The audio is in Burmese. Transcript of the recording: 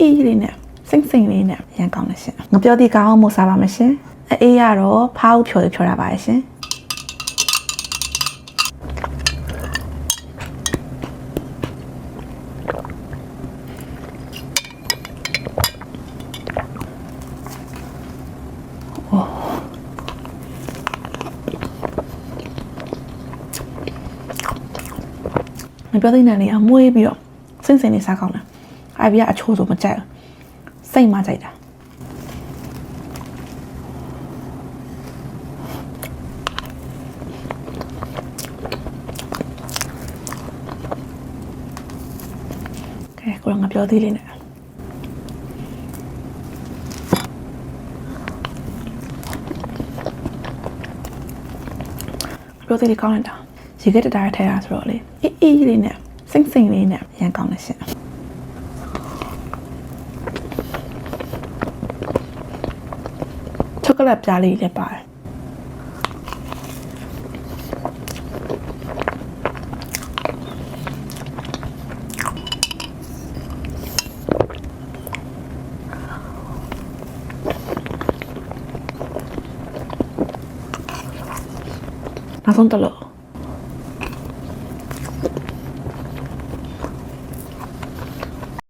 အေးလေးနဲ့စိမ့်စိမ့်လေးနဲ့ရန်ကောင်းတယ်ရှင်ငပြောသည့်ကောင်းအောင်မို့စားပါမယ်ရှင်အေးရတော့ဖားဦးဖြော်ဖြော်တာပါရှင်မပြောသိတဲ့နေအမွေးပြီးတော့စင်စင်နေစားကောင်းတာ အိုင်ဘီကအချိုးဆိုမကြိုက်ဘူးစိတ်မကြိုက်တာကဲကိုရငါပြောသေးလေးနဲ့ပြောသေးလေးကောင်းလိုက်တာရေခဲတတားထဲရဆိုတော့လေအေးအေးလေးနဲ့စိမ့်စိမ့်လေးနဲ့ရန်ကောင်းတယ်ရှင် ချောကလက်ပြားလေးလည်းပါတယ်နောက်ဆုံးတစ်လို့